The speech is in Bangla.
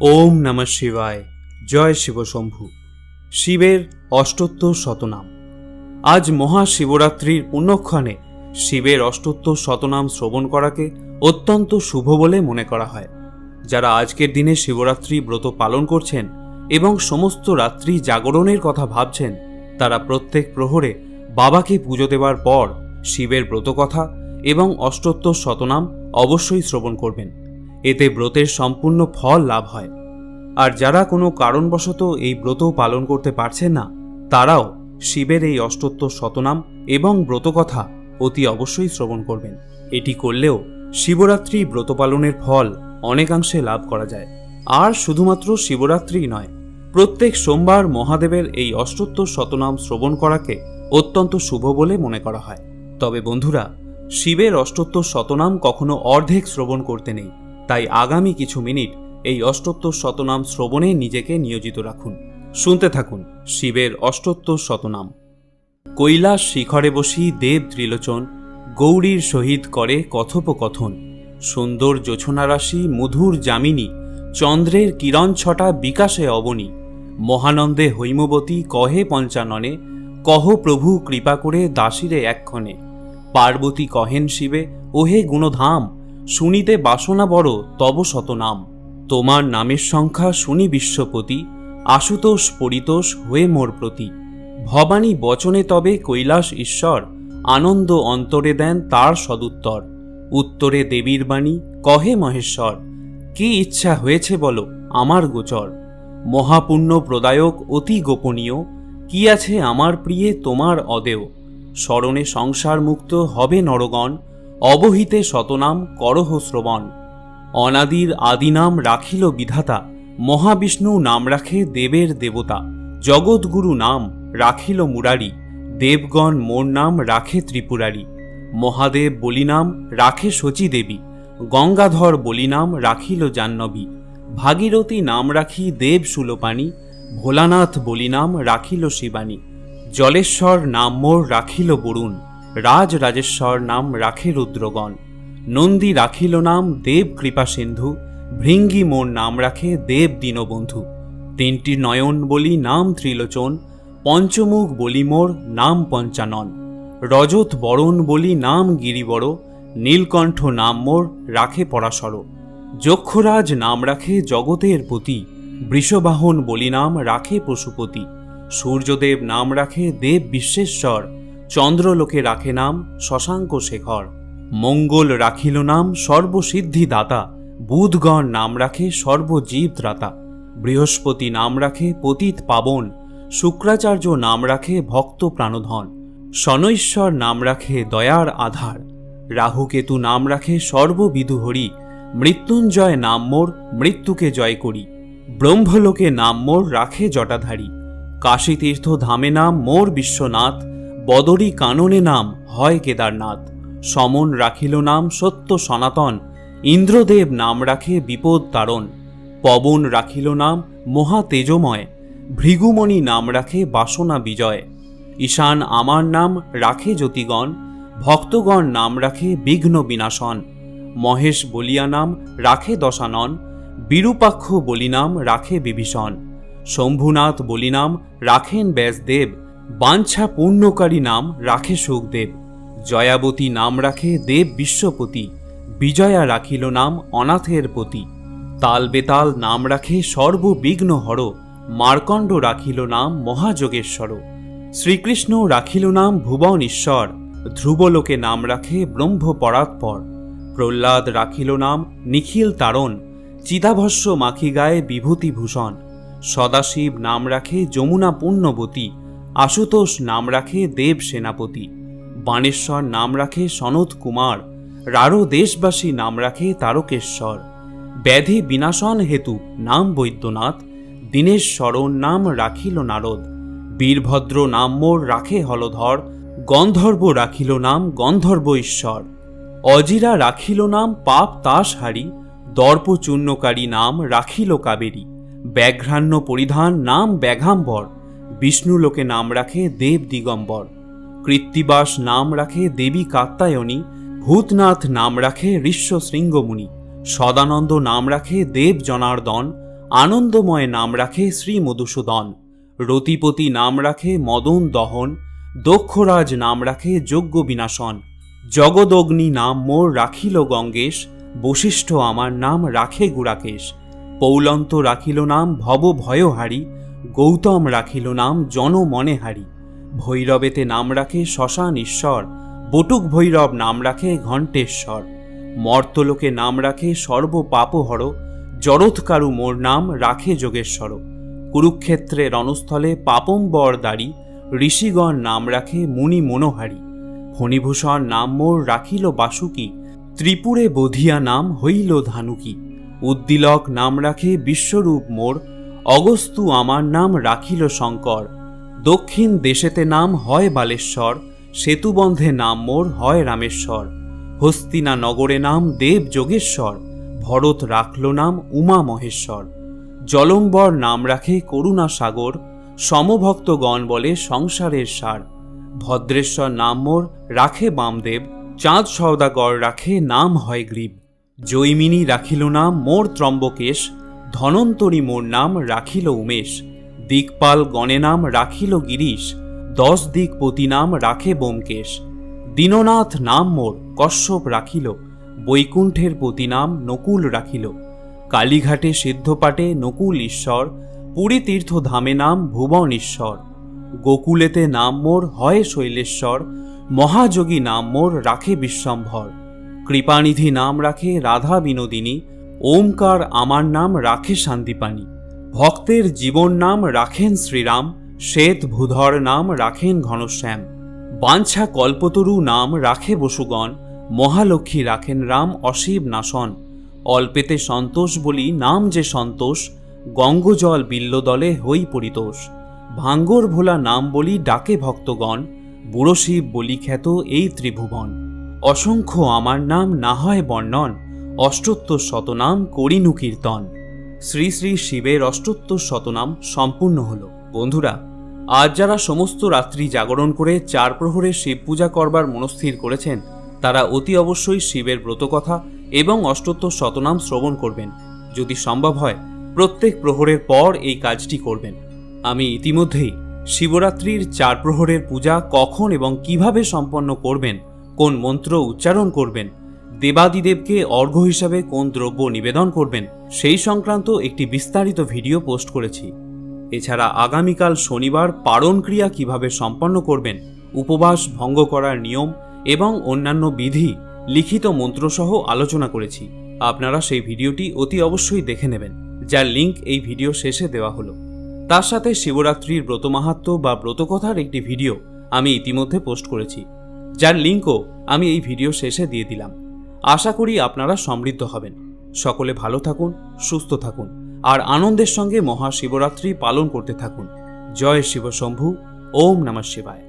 ওম নমঃ শিবায়। জয় শিবশম্ভু। শিবের অষ্টোত্তর শতনাম। আজ মহাশিবরাত্রির পুণ্যক্ষণে শিবের অষ্টোত্তর শতনাম শ্রবণ করাকে অত্যন্ত শুভ বলে মনে করা হয়। যারা আজকের দিনে শিবরাত্রি ব্রত পালন করছেন এবং সমস্ত রাত্রি জাগরণের কথা ভাবছেন, তারা প্রত্যেক প্রহরে বাবাকে পুজো দেওয়ার পর শিবের ব্রতকথা এবং অষ্টোত্তর শতনাম অবশ্যই শ্রবণ করবেন। এতে ব্রতের সম্পূর্ণ ফল লাভ হয়। আর যারা কোনো কারণবশত এই ব্রত পালন করতে পারছেন না, তারাও শিবের এই অষ্টোত্তর শতনাম এবং ব্রতকথা অতি অবশ্যই শ্রবণ করবেন। এটি করলেও শিবরাত্রি ব্রত পালনের ফল অনেকাংশে লাভ করা যায়। আর শুধুমাত্র শিবরাত্রি নয়, প্রত্যেক সোমবার মহাদেবের এই অষ্টোত্তর শতনাম শ্রবণ করাকে অত্যন্ত শুভ বলে মনে করা হয়। তবে বন্ধুরা, শিবের অষ্টোত্তর শতনাম কখনো অর্ধেক শ্রবণ করতে নেই। তাই আগামী কিছু মিনিট এই অষ্টোত্তর শতনাম শ্রবণে নিজেকে নিয়োজিত রাখুন। শুনতে থাকুন শিবের অষ্টোত্তর শতনাম। কৈলাস শিখরে বসি দেব ত্রিলোচন, গৌরীর সহিত করে কথোপকথন। সুন্দর জোছনারাশি মধুর যামিনী, চন্দ্রের কিরণ ছটা বিকাশে অবনী। মহানন্দে হৈমবতী কহে পঞ্চাননে, কহ প্রভু কৃপা করে দাসিরে এক্ষণে পার্বতী কহেন শিবে, ওহে গুণধাম। শুনিতে বাসনা বড়, তব শতনাম তোমার নামের সংখ্যা শুনি বিশ্বপতি, আশুতোষ পরিতোষ হয়ে মোর প্রতি। ভবানী বচনে তবে কৈলাস ঈশ্বর, আনন্দ অন্তরে দেন তার সদুত্তর। উত্তরে দেবীর বাণী, কহে মহেশ্বর, কি ইচ্ছা হয়েছে বলো আমার গোচর? মহাপুণ্য প্রদায়ক অতি গোপনীয়, কি আছে আমার প্রিয়ে তোমার অদেয় স্মরণে সংসার মুক্ত হবে নরগণ অবহিতে শতনাম করহ শ্রবণ। অনাদির আদিনাম রাখিল বিধাতা, মহাবিষ্ণু নাম রাখে দেবের দেবতা জগৎগুরু নাম রাখিল মুরারি, দেবগণ মোর নাম রাখে ত্রিপুরারি, মহাদেব বলি নাম রাখে শচী দেবী গঙ্গাধর বলি নাম রাখিল জাহ্নবী, ভাগীরথী নাম রাখি দেব সুলোপানি, ভোলানাথ বলি নাম রাখিল শিবানী, জলেশ্বর নাম মোর রাখিল বরুণ। রাজ রাজেশ্বর নাম রাখে রুদ্রগণ। নন্দী রাখিল নাম দেব কৃপা সিন্ধু। ভৃঙ্গি মোর নাম রাখে দেব দীনবন্ধু। তিনটি নয়ন বলি নাম ত্রিলোচন, পঞ্চমুখ বলি মোর নাম পঞ্চানন। রজত বরণ বলি নাম গিরিবর, নীলকণ্ঠ নাম মোর রাখে পরাশর। যক্ষরাজ নাম রাখে জগতের পতি, বৃষবাহন বলি নাম রাখে পশুপতি। সূর্যদেব নাম রাখে দেব বিশ্বেশ্বর চন্দ্রলোকে রাখে নাম শশাঙ্ক শেখর। মঙ্গল রাখিল নাম সর্বসিদ্ধি দাতা বুধগণ নাম রাখে সর্বজীব ত্রাতা বৃহস্পতি নাম রাখে পতিত পাবন। শুক্রাচার্য নাম রাখে ভক্ত প্রাণধন। শনৈশ্বর নাম রাখে দয়ার আধার। রাহুকেতু নাম রাখে সর্ববিধুহরি মৃত্যুঞ্জয় নাম মোর মৃত্যুকে জয় করি। ব্রহ্মলোকে নাম মোর রাখে জটাধারী। কাশীতীর্থ ধামে নাম মোর বিশ্বনাথ। বদরী কাননে নাম হয় কেদারনাথ। সমন রাখিল নাম সত্য সনাতন, ইন্দ্রদেব নাম রাখে বিপদ তারণ। পবন রাখিল নাম মহা তেজময়, ভৃগুমণি নাম রাখে বাসনা বিজয়। ঈশান আমার নাম রাখে জ্যোতিগণ, ভক্তগণ নাম রাখে বিঘ্ন বিনাশন। মহেশ বলিয়া নাম রাখে দশানন, বিরূপাক্ষ বলি নাম রাখে বিভীষণ। শম্ভুনাথ বলি নাম রাখেন ব্যাসদেব বাঞ্ছা পূর্ণকারী নাম রাখে সুখদেব। জয়াবতী নাম রাখে দেব বিশ্বপতি। বিজয়া রাখিল নাম অনাথের পতি। তাল বেতাল নাম রাখে সর্ববিঘ্ন হর। মার্কণ্ড রাখিল নাম মহাযোগেশ্বর। শ্রীকৃষ্ণ রাখিল নাম ভুবন ঈশ্বর। ধ্রুবলোকে নাম রাখে ব্রহ্ম পরাৎপর প্রহ্লাদ রাখিল নাম নিখিল তারণ। চিতাভস্য মাখি গায়ে বিভূতিভূষণ। সদাশিব নাম রাখে যমুনা পুণ্যবতী আশুতোষ নাম রাখে দেব সেনাপতি বাণেশ্বর নাম রাখে সনৎ কুমার, রারো দেশবাসী নাম রাখে তারকেশ্বর, ব্যাধি বিনাশন হেতু নাম বৈদ্যনাথ, দীনেশ শরণ নাম রাখিল নারদ, বীরভদ্র নাম মোর রাখে হলধর, গন্ধর্ব রাখিল নাম গন্ধর্ব ঈশ্বর, অজিরা রাখিল নাম পাপ তাস হারি দর্পচূর্ণকারী নাম রাখিল কাবেরী, ব্যাঘ্রাণ্য পরিধান নাম ব্যাঘাম্বর বিষ্ণুলোকে নাম রাখে দেব দিগম্বর, কৃত্তিবাস নাম রাখে দেবী কাত্তায়নী ভূতনাথ নাম রাখে ঋষ্য শৃঙ্গমুনি, সদানন্দ নাম রাখে দেব জনার্দন, আনন্দময় নাম রাখে শ্রী মধুসূদন, রতিপতি নাম রাখে মদন দহন, দক্ষরাজ নাম রাখে যজ্ঞ বিনাশন, জগদগ্নি নাম মোর রাখিল গঙ্গেশ, বশিষ্ঠ আমার নাম রাখে গুড়াকেশ, পৌলন্ত রাখিল নাম ভব ভয়হারি গৌতম রাখিল নাম জন মনে হারি ভৈরবেতে নাম রাখে শ্মশান ঈশ্বর, বটুক ভৈরব নাম রাখে ঘণ্টেশ্বর। মর্তলোকে নাম রাখে সর্ব পাপহর জরৎকারু মোর নাম রাখে যোগেশ্বর। কুরুক্ষেত্রে রণস্থলে পাপম্বর দাড়ি ঋষিগণ নাম রাখে মুনি মনোহারী। ফণিভূষণ নাম মোর রাখিল বাসুকি, ত্রিপুরে বধিয়া নাম হইল ধানুকি। উদ্দিলক নাম রাখে বিশ্বরূপ মোর অগস্তু আমার নাম রাখিল শঙ্কর। দক্ষিণ দেশেতে নাম হয় বালেশ্বর, সেতুবন্ধে নাম মোর হয় রামেশ্বর। হস্তিনা নগরে নাম দেব যোগেশ্বর, ভরত রাখল নাম উমা মহেশ্বর। জলম্বর নাম রাখে করুণা সাগর, সমভক্তগণ বলে সংসারের সার। ভদ্রেশ্বর নাম মোর রাখে বামদেব, চাঁদ সওদাগর রাখে নাম হয় গ্রীব। জৈমিনী রাখিল নাম মোর ত্রম্বকেশ ধনন্তরী মোর নাম রাখিল উমেশ, দিকপাল গণে নাম রাখিল গিরিশ, দশ দিকপতি নাম রাখে বোমকেশ। দীননাথ নাম মোর কশ্যপ রাখিল, বৈকুণ্ঠের পতি নাম নকুল রাখিল। কালীঘাটে সিদ্ধপাটে নকুল ঈশ্বর, পুরী তীর্থ ধামে নাম ভুবন ঈশ্বর। গোকুলেতে নাম মোর হয় শৈলেশ্বর, মহাযোগী নাম মোর রাখে বিশ্বম্ভর। কৃপানিধি নাম রাখে রাধা বিনোদিনী ওমকার আমার নাম রাখে শান্তিপানি ভক্তের জীবন নাম রাখেন শ্রীরাম, শ্বেত ভূধর নাম রাখেন ঘনশ্যাম। বাঞ্ছা কল্পতরু নাম রাখে বসুগণ, মহালক্ষ্মী রাখেন রাম অশিব নাশন। অল্পেতে সন্তোষ বলি নাম যে সন্তোষ, গঙ্গজল বিল্লদলে হই পরিতোষ। ভাঙ্গর ভোলা নাম বলি ডাকে ভক্তগণ, বুড়ো শিব বলি খ্যাত এই ত্রিভুবন। অসংখ্য আমার নাম না হয় বর্ণন অষ্টোত্তর শতনাম করিনু কীর্তন। শ্রী শ্রী শিবের অষ্টোত্তর শতনাম সম্পূর্ণ হল। বন্ধুরা, আজ যারা সমস্ত রাত্রি জাগরণ করে চার প্রহরে শিব পূজা করবার মনস্থির করেছেন, তারা অতি অবশ্যই শিবের ব্রতকথা এবং অষ্টোত্তর শতনাম শ্রবণ করবেন। যদি সম্ভব হয়, প্রত্যেক প্রহরের পর এই কাজটি করবেন। আমি ইতিমধ্যেই শিবরাত্রির চার প্রহরের পূজা কখন এবং কীভাবে সম্পন্ন করবেন, কোন মন্ত্র উচ্চারণ করবেন দেবাদিদেবকে অর্ঘ্য হিসাবে কোন দ্রব্য নিবেদন করবেন, সেই সংক্রান্ত একটি বিস্তারিত ভিডিও পোস্ট করেছি। এছাড়া আগামীকাল শনিবার পারণ ক্রিয়া কীভাবে সম্পন্ন করবেন, উপবাস ভঙ্গ করার নিয়ম এবং অন্যান্য বিধি, লিখিত মন্ত্রসহ আলোচনা করেছি। আপনারা সেই ভিডিওটি অতি অবশ্যই দেখে নেবেন, যার লিংক এই ভিডিও শেষে দেওয়া হলো। তার সাথে শিবরাত্রির ব্রত মাহাত্ম্য বা ব্রতকথার একটি ভিডিও আমি ইতিমধ্যে পোস্ট করেছি, যার লিঙ্কও আমি এই ভিডিও শেষে দিয়ে দিলাম। আশা করি আপনারা সমৃদ্ধ হবেন। সকলে ভালো থাকুন, সুস্থ থাকুন, আর আনন্দের সঙ্গে মহাশিবরাত্রি পালন করতে থাকুন। জয় শিবশম্ভু, ওম নমঃ শিবায়।